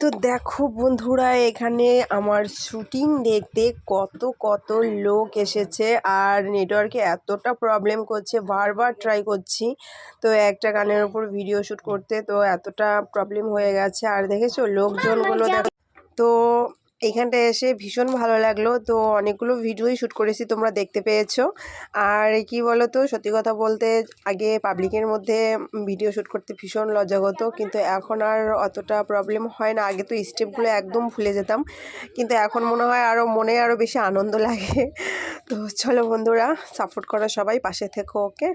তো দেখো বন্ধুরা এখানে আমার শুটিং দেখতে কত কত লোক এসেছে আর নেটওয়ার্কে এতটা প্রবলেম করছে বারবার ট্রাই করছি। তো একটা গানের ওপর ভিডিও শ্যুট করতে তো এতটা প্রবলেম হয়ে গেছে। আর দেখেছ লোকজনগুলো দেখো তো এইখানটায় এসে ভীষণ ভালো লাগল। তো অনেকগুলো ভিডিওই শ্যুট করেছি, তোমরা দেখতে পেয়েছ। আর কি বলো তো সত্যি কথা বলতে আগে পাবলিকের মধ্যে ভিডিও শ্যুট করতে ভীষণ লজ্জা হতো কিন্তু এখন আর অতটা প্রবলেম হয় না। আগে তো স্টেপগুলো একদম ভুলে যেতাম। কিন্তু এখন মনে হয় আরও মনে আরও বেশি আনন্দ লাগে। তো চলো বন্ধুরা সাপোর্ট করো সবাই, পাশে থেকো ওকে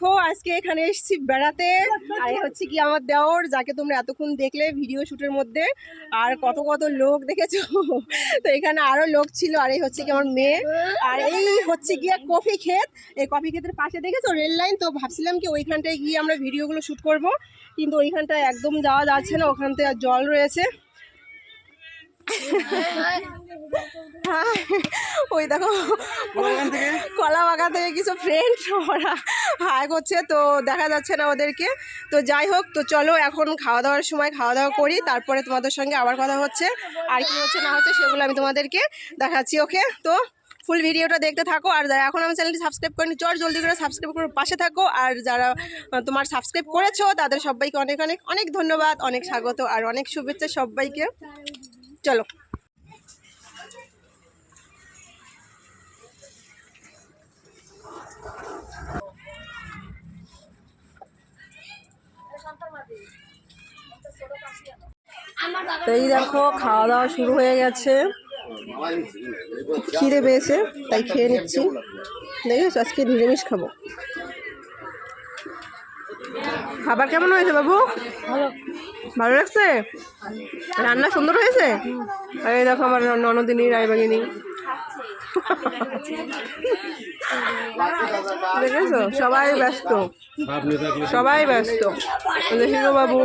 দেখো, আজকে এখানে এসেছি বেড়াতে। আর হচ্ছে কি আমার দেওর, যাকে তোমরা এতক্ষণ দেখলে ভিডিও শুটের মধ্যে। আর কত কত লোক দেখেছ? তো এখানে আরও লোক ছিল, আর এই হচ্ছে কি আমার মেয়ে। আর এই হচ্ছে গিয়ে কফি ক্ষেত। এই কফি ক্ষেতের পাশে দেখেছ? Rail line? তো ভাবছিলাম কি ওইখানটায় গিয়ে আমরা ভিডিওগুলো শুট করব। কিন্তু ওইখানটায় একদম যাওয়া যাচ্ছে না ওখানটায় জল রয়েছে। ওই দেখো কলা বাগান থেকে কিছু ফ্রেন্ড ওরা হাই করছে তো দেখা যাচ্ছে না ওদেরকে। তো যাই হোক তো চলো এখন খাওয়া দাওয়ার সময় খাওয়া দাওয়া করি তারপরে তোমাদের সঙ্গে আবার কথা হচ্ছে। আর কি হচ্ছে না হচ্ছে সেগুলো আমি তোমাদেরকে দেখাচ্ছি ওকে তো ফুল ভিডিওটা দেখতে থাকো আর যারা এখন আমার চ্যানেলটি সাবস্ক্রাইব করেনি চট জলদি করে সাবস্ক্রাইব করে পাশে থাকো। আর যারা তোমার সাবস্ক্রাইব করেছ তাদের সবাইকে অনেক অনেক অনেক ধন্যবাদ অনেক স্বাগত আর অনেক শুভেচ্ছা সবাইকে। চলো। তো এই দেখো, খাওয়া দাওয়া শুরু হয়ে গেছে। খিদে পেয়েছে, তাই খেয়ে নিচ্ছি। দেখিস আজকে নিরামিষ খাব। খাবার কেমন হয়েছে বাবু? ভালো লাগছে? রান্না সুন্দর হয়েছে? এই দেখো, আমার ননদিনী, রায়বাগিনী। দেখেছ? সবাই ব্যস্ত। সবাই ব্যস্ত। হিরো বাবু।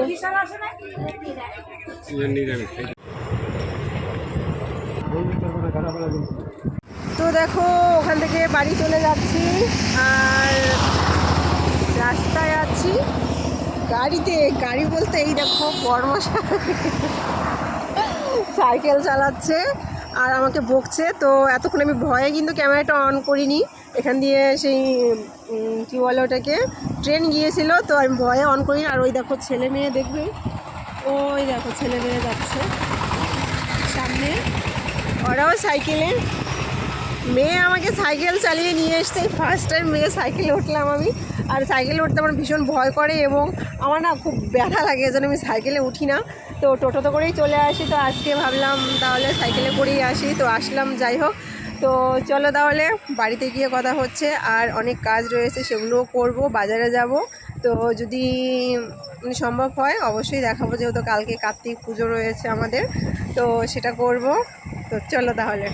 তো দেখো, ওখান থেকে বাড়ি চলে যাচ্ছি। আর রাস্তায় আছি। গাড়িতে, গাড়ি বলতে এই দেখো কর্মশালা সাইকেল চালাচ্ছে। আর আমাকে বকছে, তো এতক্ষণ আমি ভয়ে কিন্তু ক্যামেরাটা অন করিনি। এখান দিয়ে সেই কী বলে ওটাকে ট্রেন গিয়েছিল, তো আমি ভয়ে অন করিনি। আর ওই দেখো ছেলে মেয়ে দেখবে। ওই দেখো ছেলে মেয়ে যাচ্ছে। সামনে। ওরাও সাইকেলে। মেয়ে আমাকে সাইকেল চালিয়ে নিয়ে এসছে। ফার্স্ট টাইম মেয়ে সাইকেলে উঠলাম আমি। আর সাইকেলে উঠতে আমার ভীষণ ভয় করে এবং আমার না খুব ব্যথা লাগে, এজন্য আমি সাইকেলে উঠি না। তো টোটোতে করেই চলে আসি, তো আজকে ভাবলাম তাহলে সাইকেলে করেই আসি, তো আসলাম, যাই হোক। তো চলো তাহলে, বাড়িতে গিয়ে কথা হচ্ছে, আর অনেক কাজ রয়েছে, সেগুলোও করব, বাজারে যাব। তো যদি সম্ভব হয়, অবশ্যই দেখাবো, যেহেতু কালকে কার্তিক পুজো রয়েছে আমাদের, তো সেটা করব। তো চলো তাহলে।